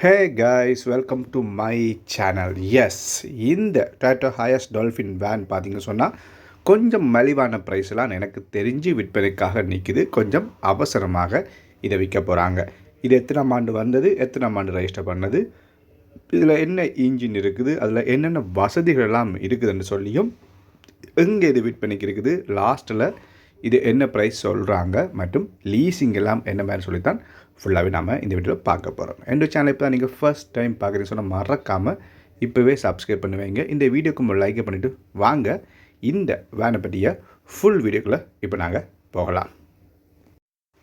Hey guys welcome to my channel S இந்த டேட்டோ highest dolphin van பார்த்தீங்க சொன்னால் கொஞ்சம் மலிவான ப்ரைஸ்லாம் எனக்கு தெரிஞ்சு விற்பனைக்காக நிற்கிது கொஞ்சம் அவசரமாக இதை விற்க போகிறாங்க இது எத்தனாம் ஆண்டு வந்தது எத்தனாம் ஆண்டு ரெஜிஸ்டர் பண்ணது இதில் என்ன இன்ஜின் இருக்குது அதில் என்னென்ன வசதிகள் எல்லாம் இருக்குதுன்னு சொல்லியும் எங்கே இது விற்பனைக்கு இருக்குது லாஸ்ட்டில் இது என்ன ப்ரைஸ் சொல்கிறாங்க மற்றும் லீஸிங் எல்லாம் என்ன மாதிரி சொல்லித்தான் ஃபுல்லாகவே நாம் இந்த வீடியோவில் பார்க்க போகிறோம் எந்த சேனல் இப்போ நீங்கள் ஃபர்ஸ்ட் டைம் பார்க்குறீங்க சொன்னால் மறக்காமல் இப்போவே சப்ஸ்கிரைப் பண்ணுவீங்க. இந்த வீடியோக்கு லைக் பண்ணிவிட்டு வாங்க. இந்த வேனை பற்றிய ஃபுல் வீடியோக்குள்ளே இப்போ நாங்கள் போகலாம்.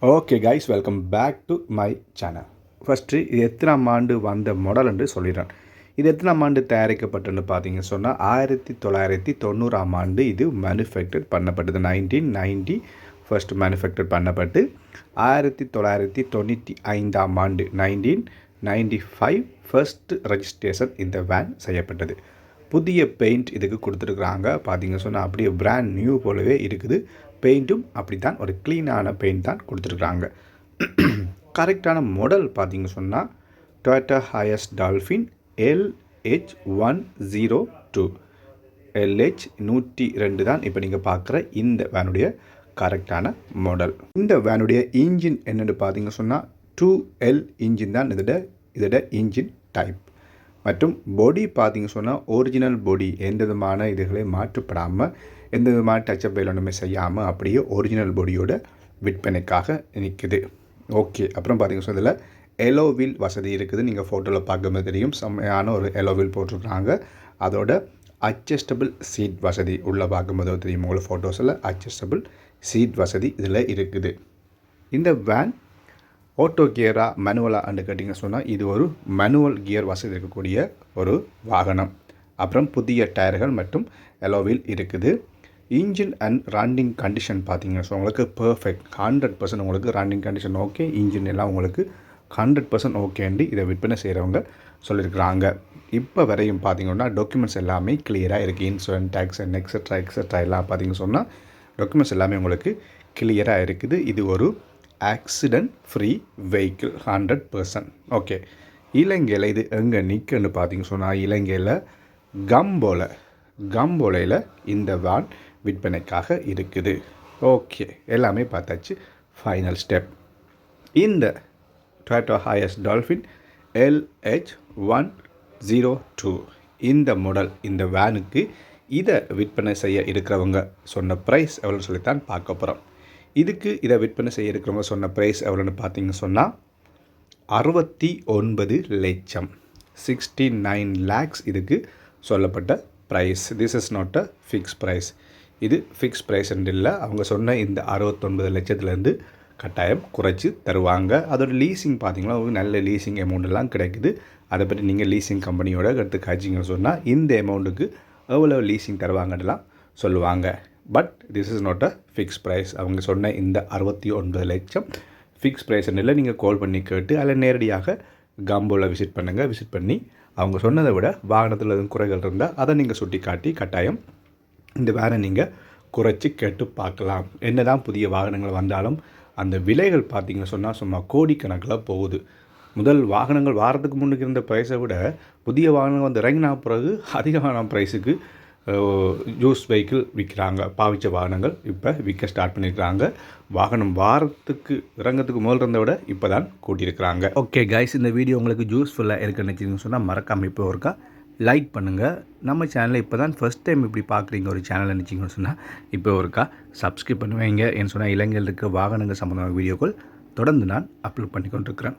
Okay guys welcome back to my channel first இது எத்தனாம் ஆண்டு வந்த மாடல் என்று சொல்லிடுறேன். இது எத்தனாம் ஆண்டு தயாரிக்கப்பட்டுன்னு பார்த்தீங்க சொன்னால் ஆயிரத்தி தொள்ளாயிரத்தி தொண்ணூறாம் ஆண்டு இது மேனுஃபேக்சர் பண்ணப்பட்டது. நைன்டீன் நைன்டி ஃபர்ஸ்ட் மேனுஃபேக்சர் பண்ணப்பட்டு ஆயிரத்தி தொள்ளாயிரத்தி தொண்ணூற்றி ஐந்தாம் ஆண்டு nineteen ninety five first registration இந்த வேன் செய்யப்பட்டது. புதிய பெயிண்ட் இதுக்கு கொடுத்துருக்குறாங்க. பார்த்தீங்க சொன்னால் அப்படியே பிராண்ட் நியூ போலவே இருக்குது. பெயிண்ட்டும் அப்படி தான் ஒரு க்ளீனான பெயிண்ட் தான் கொடுத்துருக்குறாங்க. கரெக்டான மாடல் பார்த்தீங்க சொன்னால் Toyota HiAce Dolphin LH one zero two LH நூற்றி ரெண்டு தான் இப்போ நீங்கள் பார்க்குற இந்த வேனுடைய கரெக்டான மாடல் இந்த வேனுடைய இன்ஜின் என்னென்னு பார்த்தீங்க சொன்னால் டூ எல் இன்ஜின் தான் இதோட இதோட இன்ஜின் டைப் மற்றும் பாடி பார்த்தீங்க சொன்னால் ஒரிஜினல் பாடி எந்த விதமான இதுகளை மாற்றப்படாமல் எந்த விதமான டச்சப் ஒன்றுமே செய்யாமல் அப்படியே ஒரிஜினல் பாடியோட விற்பனைக்காக நிற்குது ஓகே அப்புறம் பார்த்தீங்க சொன்னால் இதில் எலோ வசதி இருக்குது. நீங்கள் ஃபோட்டோவில் பார்க்கும்போது தெரியும். செம்மையான ஒரு எலோவில் போட்டிருக்காங்க அதோட அட்ஜஸ்டபிள் சீட் வசதி உள்ளே பார்க்கும்போது தெரியும் உங்களுக்கு ஃபோட்டோஸில் அட்ஜஸ்டபிள் சீட் வசதி இதில் இருக்குது. இந்த வேன் ஆட்டோ கியராக மேனுவலாக அண்டு கேட்டிங்க சொன்னால் இது ஒரு மேனுவல் கியர் வசதி இருக்கக்கூடிய ஒரு வாகனம். அப்புறம் புதிய டயர்கள் மற்றும் எலோவில் இருக்குது. இன்ஜின் அண்ட் ரன்னிங் கண்டிஷன் பார்த்தீங்கன்னா ஸோ உங்களுக்கு பர்ஃபெக்ட் ஹண்ட்ரட் பர்சன்ட் உங்களுக்கு ரன்னிங் கண்டிஷன் ஓகே இன்ஜின் எல்லாம் உங்களுக்கு ஹண்ட்ரட் பர்சன்ட் ஓகேண்டி இதை விற்பனை செய்கிறவங்க சொல்லியிருக்கிறாங்க இப்போ வரையும் பார்த்தீங்கன்னா டாக்குமெண்ட்ஸ் எல்லாமே கிளியராக இருக்குது insurance tax and extra extra எல்லாம் பார்த்தீங்க சொன்னால் டாக்குமெண்ட்ஸ் எல்லாமே உங்களுக்கு கிளியராக இருக்குது. இது ஒரு accident free vehicle hundred percent okay இலங்கையில் இது எங்கே நிற்குன்னு பார்த்தீங்க சொன்னால் இலங்கையில் கம்போல கம்போலையில் இந்த வேன் விற்பனைக்காக இருக்குது. ஓகே எல்லாமே பார்த்தாச்சு. ஃபைனல் ஸ்டெப் இந்த Toyota HiAce Dolphin LH one zero two இந்த மாடல் இந்த வேனுக்கு இதை விற்பனை செய்ய இருக்கிறவங்க சொன்ன ப்ரைஸ் எவ்வளோன்னு சொல்லித்தான் பார்க்க போகிறோம் இதுக்கு இதை விற்பனை செய்ய இருக்கிறவங்க சொன்ன ப்ரைஸ் எவ்வளோன்னு பார்த்தீங்கன்னு சொன்னால் அறுபத்தி ஒன்பது லட்சம். சிக்ஸ்டி நைன் லேக்ஸ் இதுக்கு சொல்லப்பட்ட price this is not a fix price இது ஃபிக்ஸ் ப்ரைஸ் இல்லை. அவங்க சொன்ன இந்த அறுபத்தொன்பது லட்சத்துலேருந்து கட்டாயம் குறைச்சி தருவாங்க. அதோட லீசிங் பார்த்தீங்கன்னா உங்களுக்கு நல்ல லீசிங் அமௌண்ட்டெல்லாம் கிடைக்குது. அதை பற்றி நீங்கள் லீசிங் கம்பெனியோட எடுத்து காய்ச்சிங்கன்னு சொன்னால் இந்த அமௌண்ட்டுக்கு எவ்வளோ லீசிங் தருவாங்கலாம் சொல்லுவாங்க. But this is not a fix price அவங்க சொன்ன இந்த அறுபத்தி ஒன்பது லட்சம் ஃபிக்ஸ் ப்ரைஸ்ன்னு நீங்கள் கால் பண்ணி கேட்டு அதில் நேரடியாக காம்போவில் விசிட் பண்ணுங்கள் விசிட் பண்ணி அவங்க சொன்னதை விட வாகனத்தில் எதுவும் குறைகள் இருந்தால் அதை நீங்கள் சுட்டி காட்டி கட்டாயம் இந்த வேலை நீங்கள் குறைச்சி கேட்டு பார்க்கலாம். என்ன தான் புதிய வாகனங்கள் வந்தாலும் அந்த விலைகள் பார்த்திங்கன்னு சொன்னால் சும்மா கோடிக்கணக்கில் போகுது. முதல் வாகனங்கள் வாரத்துக்கு முன்னுக்கு இருந்த ப்ரைஸை விட புதிய வாகனங்கள் வந்து இறங்கினா பிறகு அதிகமான ப்ரைஸுக்கு ஜூஸ் வெஹிக்கிள் விற்கிறாங்க. பாவிச்ச வாகனங்கள் இப்போ விற்க ஸ்டார்ட் பண்ணியிருக்கிறாங்க. வாகனம் வாரத்துக்கு இறங்கிறதுக்கு முதல் இருந்த விட இப்போ தான் கூட்டியிருக்கிறாங்க. ஓகே கைஸ் இந்த வீடியோ உங்களுக்கு யூஸ்ஃபுல்லாக இருக்குன்னு நினச்சிங்கன்னு சொன்னால் மறக்காமல் இப்போ இருக்கா லைக் பண்ணுங்கள் நம்ம சேனலை இப்போ தான் ஃபஸ்ட் டைம் இப்படி பார்க்குறீங்க ஒரு சேனல் நினச்சிங்கன்னு சொன்னால் இப்போ ஒருக்கா சப்ஸ்கிரைப் பண்ணுவீங்க என்று சொன்னால் இளைஞர்களுக்கு வாகனங்கள் சம்மந்தமான வீடியோக்கள் தொடர்ந்து நான் அப்லோட் பண்ணி கொண்டிருக்கிறேன்